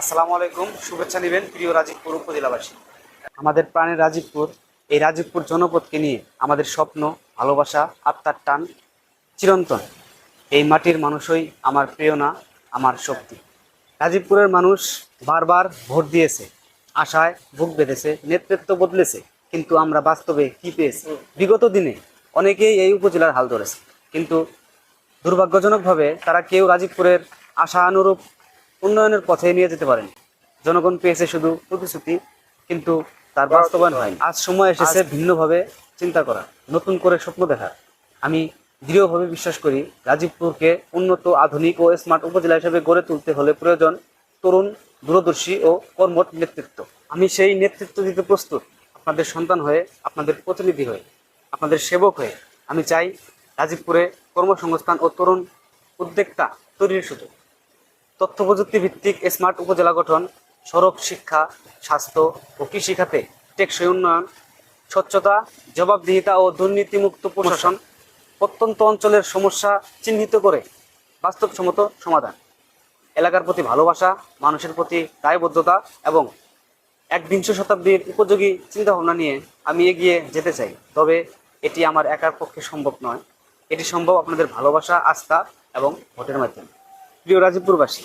আসসালামু আলাইকুম, শুভেচ্ছা নেবেন প্রিয় রাজীবপুর উপজেলাবাসী। আমাদের প্রাণের রাজীবপুর, এই রাজীবপুর জনপদকে নিয়ে আমাদের স্বপ্ন, ভালোবাসা, আত্মার টান চিরন্তন। এই মাটির মানুষই আমার প্রেরণা আমার শক্তি। রাজীবপুরের মানুষ বারবার ভোট দিয়েছে, আশায় বুক বেঁধেছে, নেতৃত্ব বদলেছে, কিন্তু আমরা বাস্তবে কি পেয়েছি? বিগত দিনে অনেকেই এই উপজেলার হাল ধরেছে, কিন্তু দুর্ভাগ্যজনকভাবে তারা কেউ রাজীবপুরের আশা অনুরূপ উন্নয়নের পথে নিয়ে যেতে পারেন। জনগণ পেয়েছে শুধু প্রতিশ্রুতি কিন্তু তার বাস্তবায়ন হয়নি। আজ সময় এসেছে ভিন্নভাবে চিন্তা করা নতুন করে স্বপ্ন দেখা আমি দৃঢ়ভাবে বিশ্বাস করি রাজীবপুরকে উন্নত আধুনিক ও স্মার্ট উপজেলা হিসেবে গড়ে তুলতে হলে প্রয়োজন তরুণ দূরদর্শী ও কর্মঠ নেতৃত্ব। আমি সেই নেতৃত্ব দিতে প্রস্তুত আপনাদের সন্তান হয়ে আপনাদের প্রতিনিধি হয়ে আপনাদের সেবক হয়ে। আমি চাই রাজীবপুরে কর্মসংস্থান ও তরুণ উদ্যোক্তা তৈরির সুযোগ। তথ্য প্রযুক্তি ভিত্তিক স্মার্ট উপজেলা গঠন সড়ক শিক্ষা, স্বাস্থ্য ও কৃষি খাতে টেকসই উন্নয়ন, স্বচ্ছতা, জবাবদিহিতা ও দুর্নীতিমুক্ত প্রশাসন প্রত্যন্ত অঞ্চলের সমস্যা চিহ্নিত করে বাস্তবসম্মত সমাধান। এলাকার প্রতি ভালোবাসা, মানুষের প্রতি দায়বদ্ধতা এবং একবিংশ শতাব্দীর উপযোগী চিন্তাভাবনা নিয়ে আমি এগিয়ে যেতে চাই। তবে এটি আমার একার পক্ষে সম্ভব নয়। এটি সম্ভব আপনাদের ভালোবাসা, আস্থা এবং ভোটের মাধ্যমে। প্রিয় রাজীবপুরবাসী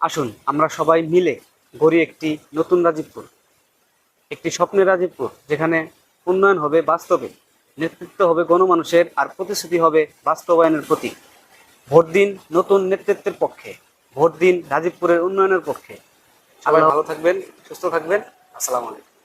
আসুন আমরা সবাই মিলে গড়ি একটি নতুন রাজীবপুর একটি স্বপ্নের রাজীবপুর যেখানে উন্নয়ন হবে বাস্তবে নেতৃত্ব হবে গণমানুষের আর প্রতিশ্রুতি হবে বাস্তবায়নের প্রতীক। ভোট দিন নতুন নেতৃত্বের পক্ষে ভোট দিন রাজীবপুরের উন্নয়নের পক্ষে। সবাই ভালো থাকবেন সুস্থ থাকবেন। আসসালামু আলাইকুম।